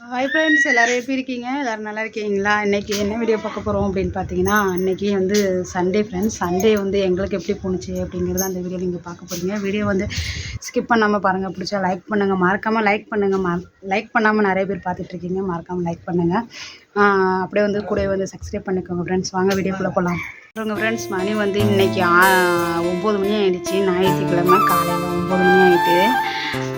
Hi friends எல்லோரும் எப்படி இருக்கீங்க? எல்லோரும் நல்லா இருக்கீங்களா? இன்றைக்கி என்ன வீடியோ பார்க்க போகிறோம் அப்படின்னு பார்த்தீங்கன்னா இன்றைக்கி வந்து சண்டே ஃப்ரெண்ட்ஸ் சண்டே வந்து எங்களுக்கு எப்படி போணுச்சு அப்படிங்கிறத அந்த வீடியோ நீங்கள் பார்க்க போகிறீங்க வீடியோ வந்து ஸ்கிப் பண்ணாமல் பாருங்கள் பிடிச்சா லைக் பண்ணுங்கள் மறக்காமல் லைக் பண்ணுங்கள் ம லைக் பண்ணாமல் நிறைய பேர் பார்த்துட்ருக்கீங்க மறக்காமல் லைக் பண்ணுங்கள் அப்படியே வந்து கூட வந்து சப்ஸ்கிரைப் பண்ணிக்கோங்க ஃப்ரெண்ட்ஸ் வாங்க வீடியோக்குள்ளே போகலாம் அப்புறங்க ஃப்ரெண்ட்ஸ் மணி வந்து இன்றைக்கி ஒம்பது மணி ஆகிடுச்சு ஞாயிற்றுக்கிழமை காலையில் ஒம்பது மணி ஆகிட்டு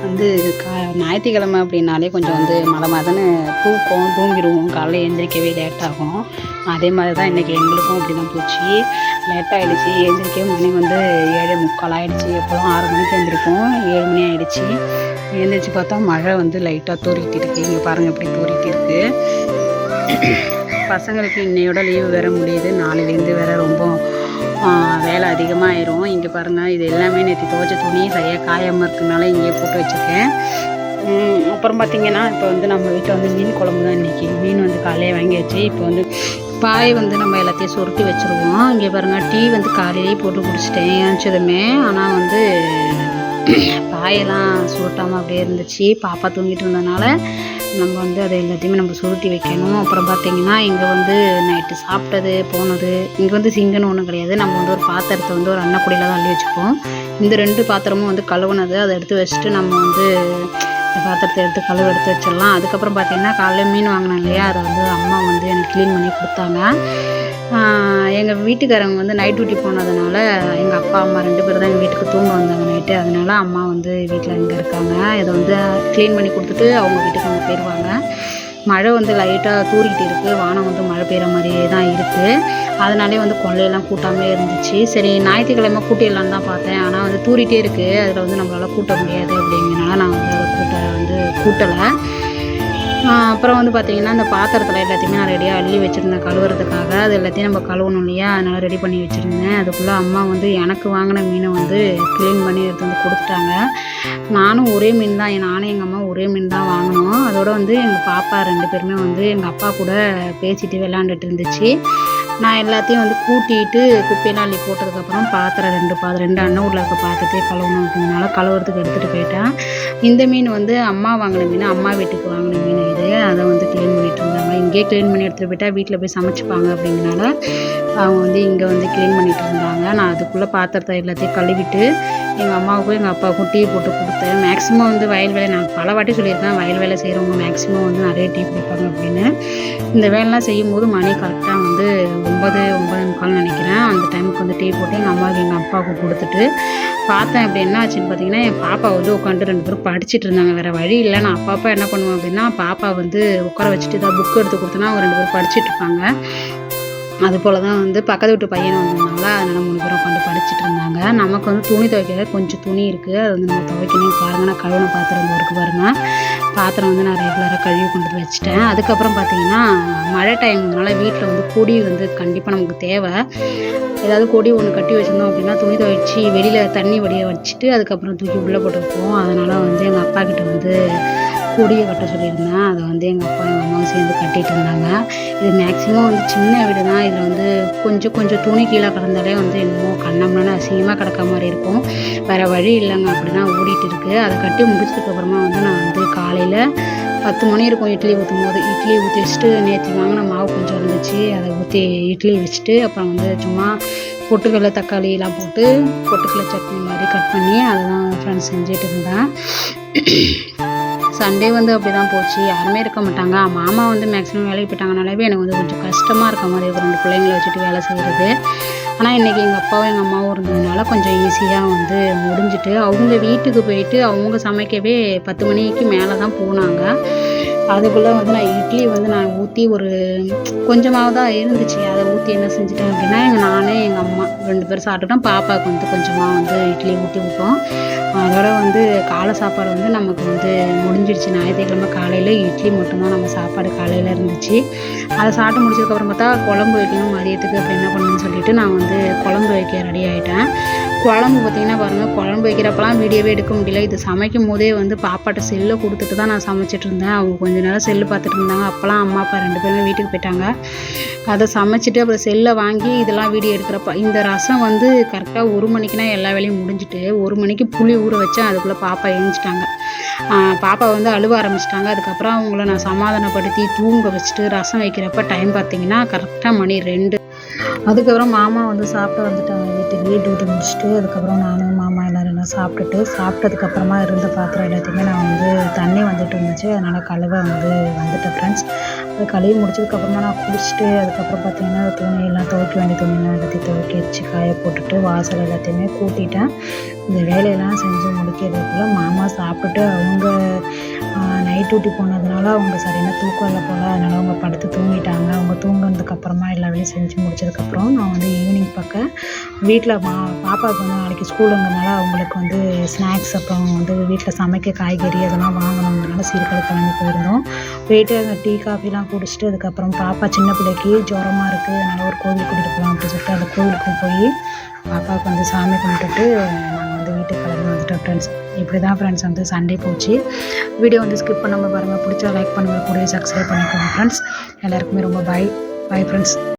வந்து கா ஞாயிற்றுக்கிழமை அப்படின்னாலே கொஞ்சம் வந்து மழை மதன்னு தூக்கம் தூங்கிடுவோம். காலையில் எழுந்திரிக்கவே லேட் ஆகும். அதே மாதிரி தான் இன்றைக்கி எங்களுக்கும் அப்படி தான் போச்சு. லேட் ஆகிடுச்சு எழுந்திரிக்கவே மணி வந்து ஏழு முக்கால் ஆகிடுச்சு எப்போதும் ஆறு மணிக்கு எழுந்திரிப்போம். ஏழு மணி ஆகிடுச்சு எழுந்திரிச்சு பார்த்தா மழை வந்து லைட்டாக தூரிட்டு இருக்குது இங்கே பாருங்கள் எப்படி தூரிட்டு இருக்குது பசங்களுக்கு இன்னையோட லீவு வேற முடியுது. நாளையிலேருந்து வேற ரொம்ப வேலை அதிகமாகிடும் இங்கே பாருங்கள் இது எல்லாமே நேற்று துவைச்ச துணி சரியாக காயாமல் இருக்கனால இங்கேயே போட்டு வச்சுருக்கேன். அப்புறம் பார்த்திங்கன்னா இப்போ வந்து நம்ம வீட்டில் வந்து மீன் குழம்பு தான் இன்றைக்கி மீன் வந்து காலையே வாங்கி வச்சு இப்போ வந்து பாய் வந்து நம்ம எல்லாத்தையும் சுருட்டி வச்சுருவோம். இங்கே பாருங்கள் டீ வந்து காலையிலேயே போட்டு குடிச்சிட்டேன் ஏன்ச்சதுமே ஆனால் வந்து பாயெல்லாம் சுருட்டாமல் அப்படியே இருந்துச்சு. பாப்பா தூங்கிட்டு இருந்ததுனால நம்ம வந்து அதை எல்லாத்தையுமே நம்ம சுருட்டி வைக்கணும். அப்புறம் பார்த்திங்கன்னா இங்கே வந்து நைட்டு சாப்பிட்டது போனது இங்கே வந்து சிங்கன்னு ஒன்றும் கிடையாது. நம்ம வந்து ஒரு பாத்திரத்தை வந்து ஒரு அன்னக்குடியில் தான் அள்ளி வச்சுப்போம். இந்த ரெண்டு பாத்திரமும் வந்து கழுவுனது அதை எடுத்து வச்சுட்டு நம்ம வந்து பாத்திரத்தை எடுத்து கழுவு எடுத்து வச்சிடலாம். அதுக்கப்புறம் பார்த்திங்கன்னா காலையில் மீன் வாங்கினோம் இல்லையா? அதை வந்து அம்மா வந்து எனக்கு க்ளீன் பண்ணி கொடுத்தாங்க. எங்கள் வீட்டுக்காரங்க வந்து நைட் டியூட்டி போனதுனால எங்கள் அப்பா அம்மா ரெண்டு பேரும் தான் எங்கள் வீட்டுக்கு தூங்க வந்தாங்க நைட்டு அதனால அம்மா வந்து வீட்டில் இங்கே இருக்காங்க. இதை வந்து க்ளீன் பண்ணி கொடுத்துட்டு அவங்க வீட்டுக்கு அவங்க போயிடுவாங்க மழை வந்து லைட்டாக தூரிக்கிட்டு இருக்குது வானம் வந்து மழை பெய்கிற மாதிரியே தான் இருக்குது அதனாலே வந்து கொள்ளையெல்லாம் கூட்டாமே இருந்துச்சு. சரி ஞாயிற்றுக்கிழமை கூட்டிடலான்னு தான் பார்த்தேன். ஆனால் வந்து தூரிட்டே இருக்குது அதில் வந்து நம்மளால் கூட்ட முடியாது அப்படிங்கிறனால நான் வந்து அதை கூட்ட வந்து கூட்டலை. அப்புறம் வந்து பார்த்திங்கன்னா இந்த பாத்திரத்தில் எல்லாத்தையுமே நான் ரெடியாக அள்ளி வச்சுருந்தேன். கழுவுறதுக்காக. அது எல்லாத்தையும் நம்ம கழுவணும் இல்லையா? அதனால் ரெடி பண்ணி வச்சுருந்தேன். அதுக்குள்ளே அம்மா வந்து எனக்கு வாங்கின மீனை வந்து க்ளீன் பண்ணி எடுத்து வந்து கொடுத்துட்டாங்க. நானும் ஒரே மீன் தான். நானும் எங்கள் அம்மா ஒரே மீன் தான் வாங்கினோம். அதோட வந்து எங்கள் பாப்பா ரெண்டு பேருமே வந்து எங்கள் அப்பா கூட பேசிட்டு விளாண்டுட்டு இருந்துச்சு. நான் எல்லாத்தையும் வந்து கூட்டிட்டு குப்பையெல்லாம் அள்ளி போட்டதுக்கப்புறம் பாத்திரம் ரெண்டு பாத்திரம் ரெண்டு அண்ணன் உள்ள இருக்க பாத்திரத்தையே கழுவணும் அப்படின்னால கழுவுறதுக்கு எடுத்துகிட்டு போயிட்டேன். இந்த மீன் வந்து அம்மா வாங்கின மீன் அம்மா வீட்டுக்கு வாங்கின மீன் இது. அதை வந்து க்ளீன் பண்ணிட்டு இருந்தாங்க இங்கேயே க்ளீன் பண்ணி எடுத்துகிட்டு போயிட்டா வீட்டில் போய் சமைச்சிப்பாங்க அப்படிங்கனால அவங்க வந்து இங்கே வந்து க்ளீன் பண்ணிட்டு இருந்தாங்க. நான் அதுக்குள்ளே பாத்திரத்தை எல்லாத்தையும் கழுவிட்டு எங்கள் அம்மாவுக்கும் எங்கள் அப்பாவுக்கும் டீ போட்டு கொடுத்தேன். மேக்ஸிமம் வந்து வயல் வேலை நான் பல வாட்டி சொல்லியிருக்கேன். வயல் வேலை செய்கிறவங்க மேக்ஸிமம் வந்து நிறைய டீ குடிப்பாங்க அப்படின்னு. இந்த வேலைலாம் செய்யும்போது மணி கரெக்டாக வந்து ஒம்பது ஒம்பது முக்கால் நினைக்கிறேன். அந்த டைமுக்கு வந்து டீ போட்டு எங்கள் அம்மாவுக்கு எங்கள் அப்பாவுக்கு கொடுத்துட்டு பார்த்தேன் அப்படி என்ன ஆச்சுன்னு பார்த்தீங்கன்னா என் பாப்பா வந்து உட்காந்து ரெண்டு பேரும் படிச்சுட்டு இருந்தாங்க. வேறு வழி இல்லை. நான் அப்பப்போ என்ன பண்ணுவேன் அப்படின்னா பாப்பா வந்து உட்கார வச்சுட்டு தான் புக் எடுத்து கொடுத்தனா அவங்க ரெண்டு பேரும் படிச்சுட்டு இருப்பாங்க. அது போல் தான் வந்து பக்கத்து வீட்டு பையன் வந்திருந்தாங்களா அதனால் மூணு பேரும் உட்காந்து படிச்சுட்டு இருந்தாங்க. நமக்கு வந்து துணி துவைக்கிற கொஞ்சம் துணி இருக்குது அது வந்து நம்ம துவைக்கணும். பாருங்கள் நான் கழுவின பாத்திரம் இருக்குது பாருங்கள் பாத்திரம் வந்து நான் ரெகுலராக கழுவி கொண்டு வந்து வச்சுட்டேன். அதுக்கப்புறம் பார்த்தீங்கன்னா மழை டைம்னால வீட்டில் வந்து கொடி வந்து கண்டிப்பாக நமக்கு தேவை. ஏதாவது கொடி ஒன்று கட்டி வச்சுருந்தோம் அப்படின்னா துணி துவைச்சி வெளியில் தண்ணி வடிய வச்சுட்டு அதுக்கப்புறம் தூக்கி உள்ளே போட்டுருப்போம் அதனால் வந்து எங்கள் அப்பா கிட்ட வந்து கொடியை கட்ட சொல்லியிருந்தேன். அதை வந்து எங்கள் அப்பா எங்கள் அம்மாவும் சேர்ந்து கட்டிகிட்டு இருந்தாங்க. இது மேக்ஸிமம் வந்து சின்ன வீடு தான் இதில் வந்து கொஞ்சம் கொஞ்சம் துணி கீழே கிடந்தாலே வந்து என்னமோ கண்ணம்னு அசிங்கமாக கிடக்க மாதிரி இருக்கும். வேறு வழி இல்லைங்க. அப்படி தான் ஓடிட்டு இருக்குது அதை கட்டி முடிச்சதுக்கப்புறமா வந்து நான் வந்து காலையில் பத்து மணி இருக்கும் இட்லி ஊற்றும் போது. இட்லி ஊற்றி வச்சுட்டு நேற்று வாங்கின மாவு கொஞ்சம் இருந்துச்சு. அதை ஊற்றி இட்லி வச்சுட்டு அப்புறம் வந்து சும்மா பொட்டுக்கடலை தக்காளியெலாம் போட்டு பொட்டுக்கடலை சட்னி மாதிரி கட் பண்ணி அதை தான் ஃப்ரெண்ட்ஸ் செஞ்சுட்டு இருந்தேன். சண்டே வந்து அப்படி தான் போச்சு. யாருமே இருக்க மாட்டாங்க. மாமா வந்து மேக்ஸிமம் வேலைக்கு போயிட்டாங்கனாலே எனக்கு வந்து கொஞ்சம் கஷ்டமாக இருக்க மாதிரி இருக்கும். ரெண்டு பிள்ளைங்களை வச்சுட்டு வேலை செய்கிறது ஆனால் இன்றைக்கி எங்கள் அப்பாவும் எங்கள் அம்மாவும் இருந்ததுனால கொஞ்சம் ஈஸியாக வந்து முடிஞ்சுட்டு அவங்க வீட்டுக்கு போயிட்டு அவங்க சமைக்கவே பத்து மணிக்கு மேலே தான் போனாங்க. அதுக்குள்ளே வந்து நான் இட்லி வந்து நான் ஊற்றி ஒரு கொஞ்சமாக தான் இருந்துச்சு. அதை ஊற்றி என்ன செஞ்சுட்டேன் அப்படின்னா எங்கள் நானே எங்கள் அம்மா ரெண்டு பேரும் சாப்பிட்டுட்டோம் பாப்பாவுக்கு வந்து கொஞ்சமாக வந்து இட்லி ஊற்றி விட்டோம் அதோட வந்து காலை சாப்பாடு வந்து நமக்கு வந்து முடிஞ்சிடுச்சு. ஞாயிற்றுக்கிழமை காலையில் இட்லி மட்டும்தான் நம்ம சாப்பாடு காலையில் இருந்துச்சு. அதை சாப்பிட்டு முடிச்சதுக்கப்புறம் பார்த்தா குழம்பு வைக்கணும் மதியத்துக்கு அப்படி என்ன பண்ணுன்னு சொல்லிட்டு நான் வந்து குழம்பு வைக்க ரெடி ஆகிட்டேன் குழம்பு பார்த்திங்கன்னா பாருங்கள் குழம்பு வைக்கிறப்பெல்லாம் வீடியோவே எடுக்க முடியல. இது சமைக்கும் போதே வந்து பாப்பாட்ட செல்லை கொடுத்துட்டு தான் நான் சமைச்சிட்டு இருந்தேன். அவங்க கொஞ்ச நேரம் செல்லு பார்த்துட்டு இருந்தாங்க. அப்போல்லாம் அம்மா அப்பா ரெண்டு பேருமே வீட்டுக்கு போயிட்டாங்க. அதை சமைச்சிட்டு அப்புறம் செல்லை வாங்கி இதெல்லாம் வீடியோ எடுக்கிறப்ப இந்த ரசம் வந்து கரெக்டாக ஒரு மணிக்குனா எல்லா வேலையும் முடிஞ்சுட்டு ஒரு மணிக்கு புளி ஊற வச்சேன் அதுக்குள்ளே பாப்பா எழுந்துட்டாங்க. பாப்பா வந்து அழுவ ஆரம்பிச்சிட்டாங்க. அதுக்கப்புறம் அவங்கள நான் சமாதானப்படுத்தி தூங்க வச்சுட்டு ரசம் வைக்கிறப்ப டைம் பார்த்தீங்கன்னா கரெக்டாக மணி ரெண்டு அதுக்கப்புறம் மாமா வந்து சாப்பிட்டு வந்துட்டாங்க வீட்டுக்கு. டியூட்டி முடிச்சுட்டு அதுக்கப்புறம் நானும் மாமா எல்லோரும் எல்லாம் சாப்பிட்டுட்டு சாப்பிட்டதுக்கப்புறமா இருந்த பாத்திரம் எல்லாத்தையுமே நான் வந்து தண்ணி வந்துட்டு இருந்துச்சு. அதனால் கழுவ வந்து வந்துட்டேன் ஃப்ரெண்ட்ஸ் அது கழுவி முடிச்சதுக்கப்புறமா நான் குளிச்சுட்டு அதுக்கப்புறம் பார்த்தீங்கன்னா துணி எல்லாம் துவைக்க வேண்டிய துணியெல்லாம் எல்லாத்தையும் துவைக்க வச்சு காய போட்டுட்டு வாசல் எல்லாத்தையுமே கூட்டிட்டேன். இந்த வேலையெல்லாம் செஞ்சு முடிக்கிறதுக்குள்ள மாமா சாப்பிட்டுட்டு அவங்க நைட் டியூட்டி போனதுனால அவங்க சரியான தூக்கம் இல்லை போல். அதனால் அவங்க படுத்து தூங்கிட்டாங்க. அவங்க தூங்கினதுக்கப்புறமா எல்லா வேலையும் செஞ்சு முடிச்சதுக்கப்புறம் நான் வந்து ஈவினிங் பக்கம் வீட்டில் மா பாப்பாவுக்கு வந்து நாளைக்கு ஸ்கூலுங்கிறதுனால அவங்களுக்கு வந்து ஸ்நாக்ஸ் அப்புறம் வந்து வீட்டில் சமைக்க காய்கறி அதெல்லாம் வாங்கணுங்கிறனால சீர்காழி கிளம்பி போயிருந்தோம். போயிட்டு அங்கே டீ காஃபிலாம் குடிச்சிட்டு அதுக்கப்புறம் பாப்பா சின்ன பிள்ளைக்கு ஜுரமாக இருக்குது அதனால் ஒரு கோவில் கூட்டிகிட்டு போகலாம் அப்படின்னு சொல்லிட்டு அந்த கோவிலுக்கு போய் பாப்பாவுக்கு வந்து சாமி கும்பிட்டுட்டு வந்து வீட்டுக்கு கிளம்பி வந்துட்டோம் ஃப்ரெண்ட்ஸ் இப்படி தான் ஃப்ரெண்ட்ஸ் வந்து சண்டே போச்சு. வீடியோ வந்து ஸ்கிப் பண்ணாமல் பாருங்கள் பிடிச்சா லைக் பண்ணுங்கள் கூட சப்ஸ்கிரைப் பண்ணிக்கோங்க ஃப்ரெண்ட்ஸ் எல்லாருக்குமே ரொம்ப பாய் பாய் ஃப்ரெண்ட்ஸ்